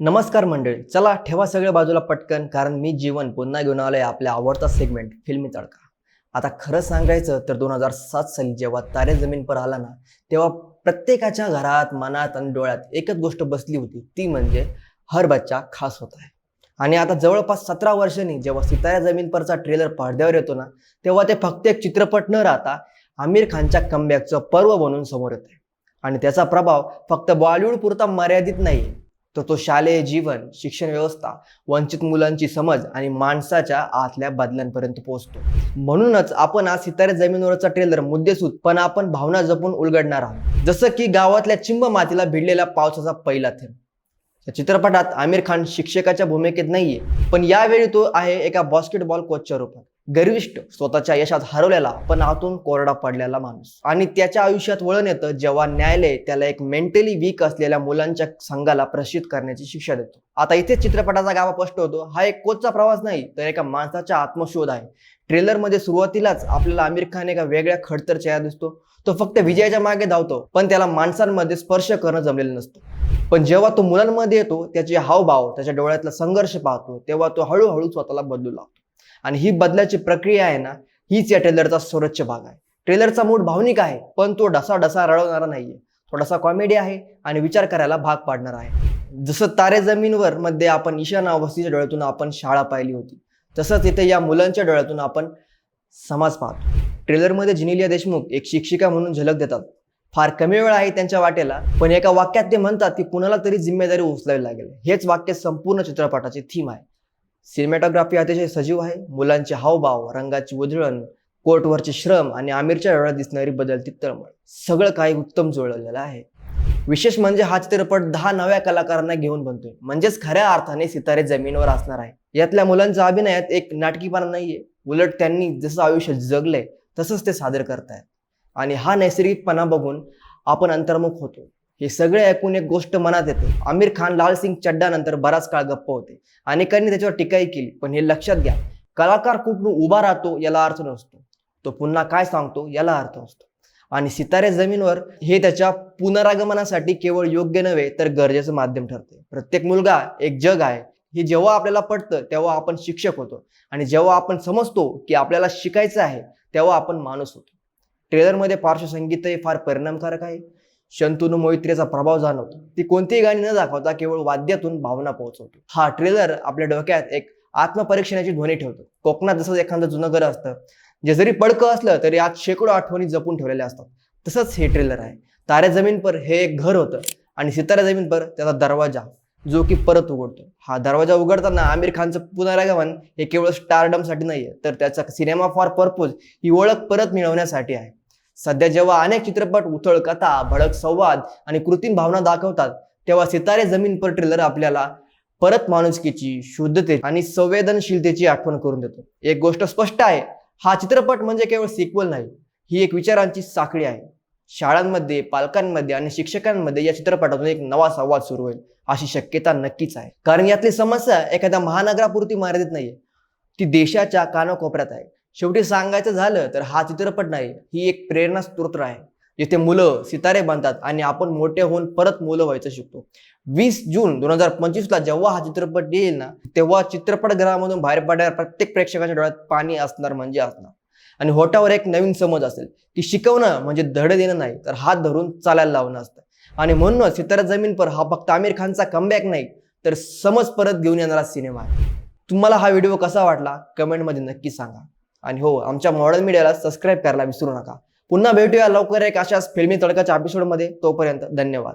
नमस्कार मंडळी चला ठेवा सगळ्या बाजूला पटकन कारण मी जीवन पुन्हा घेऊन आलोय आपल्या आवडता सेगमेंट फिल्मी तडका. आता खरं सांगायचं तर दोन हजार सात साली जेव्हा तारे जमीन पर आला ना तेव्हा प्रत्येकाच्या घरात मनात आणि डोळ्यात एकच गोष्ट बसली होती ती म्हणजे हर बच्चा खास होत आहे. आणि आता जवळपास सतरा वर्षांनी जेव्हा सितारा जमीन परचा ट्रेलर पडद्यावर येतो ना तेव्हा ते फक्त एक चित्रपट न राहता आमिर खानच्या कमबॅकचं पर्व बनून समोर येत आहे. आणि त्याचा प्रभाव फक्त बॉलिवूड पुरता मर्यादित नाही तर तो शालेय जीवन शिक्षण व्यवस्था वंचित मुलांची समज आणि माणसाच्या आतल्या बदलांपर्यंत पोहोचतो. म्हणूनच आपण आज सितारे जमिनीवरचा ट्रेलर मुद्देसूद पण आपण भावना जपून उलगडणार आहोत. जसं की गावातल्या चिंब मातीला भिडलेला पावसाचा पहिला थेंब. या चित्रपटात आमिर खान शिक्षकाच्या भूमिकेत नाहीये पण यावेळी तो आहे एका बास्केटबॉल कोचच्या रूपात. गर्विष्ट स्वतःच्या यशात हरवलेला पण आतून कोरडा पडलेला माणूस. आणि त्याच्या आयुष्यात वळण येतं जेव्हा न्यायालय त्याला एक मेंटली वीक असलेल्या मुलांच्या संघाला प्रशित करण्याची शिक्षा देतो. आता इथेच चित्रपटाचा गावा स्पष्ट होतो. हा एक कोचचा प्रवास नाही तर एका माणसाचा आत्मशोध आहे. ट्रेलरमध्ये सुरुवातीलाच आपल्याला आमिर खान एका वेगळ्या खडतर चेहरा दिसतो. तो फक्त विजयाच्या मागे धावतो पण त्याला माणसांमध्ये स्पर्श करणं जमलेलं नसतं. पण जेव्हा तो मुलांमध्ये येतो त्याचे हावभाव त्याच्या डोळ्यातला संघर्ष पाहतो तेव्हा तो हळूहळू स्वतःला बदलू लागतो. आणि ही बदलाची प्रक्रिया आहे ना हीच या ट्रेलरचा सर्वोच्च भाग आहे. ट्रेलरचा मूड भावनिक आहे पण तो डसा डसा रळवणारा नाहीये. थोडासा कॉमेडी आहे आणि विचार करायला भाग पाडणार आहे. जसं तारे जमीनवर मध्ये आपण ईशान अवस्थेच्या डोळ्यातून आपण शाळा पाहिली होती तसंच इथे या मुलांच्या डोळ्यातून आपण समाज पाहतो. ट्रेलरमध्ये जिनिलिया देशमुख एक शिक्षिका म्हणून झलक देतात. फार कमी वेळ आहे त्यांच्या वाटेला पण एका वाक्यात ते म्हणतात की कुणाला तरी जिम्मेदारी उचलावी लागेल. हेच वाक्य संपूर्ण चित्रपटाची थीम आहे. सिनेमॅटोग्राफी अतिशय सजीव आहे. मुलांचे हावभाव रंगाची उधळण कोर्टवरचे श्रम आणि आमिरच्या डोळ्यात दिसणारी बदलती तळमळ सगळं काही उत्तम जुळलेलं आहे. विशेष म्हणजे हा चित्रपट दहा नव्या कलाकारांना घेऊन बनतोय. म्हणजेच खऱ्या अर्थाने सितारे जमिनीवर असणार आहे. यातल्या मुलांच्या अभिनयात एक नाटकीपणा नाहीये. उलट त्यांनी जसं आयुष्य जगलंय तसंच ते सादर करतायत. आणि हा नैसर्गिकपणा बघून आपण अंतर्मुख होतो. हे सगळे ऐकून एक गोष्ट मनात येते. आमिर खान लाल सिंग चड्डा नंतर बराच काळ गप्प होते. अनेकांनी त्याच्यावर टीकाही केली पण हे लक्षात घ्या कलाकार कुठून उभा राहतो याला अर्थ नसतो. तो पुन्हा काय सांगतो याला अर्थ असतो आणि सितारे जमीनवर हे त्याच्या पुनरागमनासाठी केवळ योग्य नव्हे तर गरजेचं माध्यम ठरते. प्रत्येक मुलगा एक जग आहे. हे जेव्हा आपल्याला पडतं तेव्हा आपण शिक्षक होतो. आणि जेव्हा आपण समजतो की आपल्याला शिकायचं आहे तेव्हा आपण माणूस होतो. ट्रेलरमध्ये पार्श्वसंगीतही फार परिणामकारक आहे. शंतनू मोहित्रेचा प्रभाव जाणवतो. ती कोणतीही गाणी न दाखवता केवळ वाद्यातून भावना पोहोचवतो. हा ट्रेलर आपल्या डोक्यात एक आत्मपरीक्षणाची ध्वनी ठेवतो. कोकणात जसं एखादं जुनं घर असतं जे जरी पडकं असलं तरी आज शेकडो आठवणी जपून ठेवलेल्या असतात. तसंच हे ट्रेलर आहे. ताऱ्या जमीन पर हे एक घर होतं आणि सितारा जमीन पर त्याचा दरवाजा जो की परत उघडतो. हा दरवाजा उघडताना आमिर खानचं पुनरागमन हे केवळ स्टारडमसाठी नाहीये तर त्याचा सिनेमा फॉर पर्पज ही ओळख परत मिळवण्यासाठी आहे. सध्या जेव्हा अनेक चित्रपट उथळ कथा भडक संवाद आणि कृत्रिम भावना दाखवतात तेव्हा सितारे जमीन पर ट्रेलर आपल्याला परत माणुसकीची शुद्धते आणि संवेदनशीलतेची आठवण करून देतो. एक गोष्ट स्पष्ट आहे हा चित्रपट म्हणजे केवळ सिक्वल नाही ही एक विचारांची साखळी आहे. शाळांमध्ये पालकांमध्ये आणि शिक्षकांमध्ये या चित्रपटातून एक नवा संवाद सुरू होईल अशी शक्यता नक्कीच आहे. कारण यातली समस्या एखाद्या महानगरापुरती मर्यादित नाहीये. ती देशाच्या कानाकोपऱ्यात आहे. शेवटी सांगायचं झालं तर हा चित्रपट नाही ही एक प्रेरणा स्त्रोत आहे. जिथे मुलं सितारे बांधतात आणि आपण मोठे होऊन परत मुलं व्हायचं शिकतो. वीस जून दोन हजार पंचवीसला जेव्हा हा चित्रपट येईल ना तेव्हा चित्रपटगृहामधून बाहेर पडल्यावर प्रत्येक प्रेक्षकाच्या डोळ्यात पाणी असणार म्हणजे असणार. आणि होटावर एक नवीन समज असेल की शिकवणं म्हणजे धड देणं नाही तर हात धरून चालायला लावणं असतं. आणि म्हणूनच सितारा जमीन पर हा फक्त आमिर खानचा कमबॅक नाही तर समज परत घेऊन येणारा सिनेमा आहे. तुम्हाला हा व्हिडिओ कसा वाटला? कमेंटमध्ये नक्की सांगा. आणि हो आमच्या मॉडर्न मीडियाला सबस्क्राईब करायला विसरू नका. पुन्हा भेटूया लवकर एक अशाच फिल्मी तडकाच्या एपिसोडमध्ये तोपर्यंत धन्यवाद.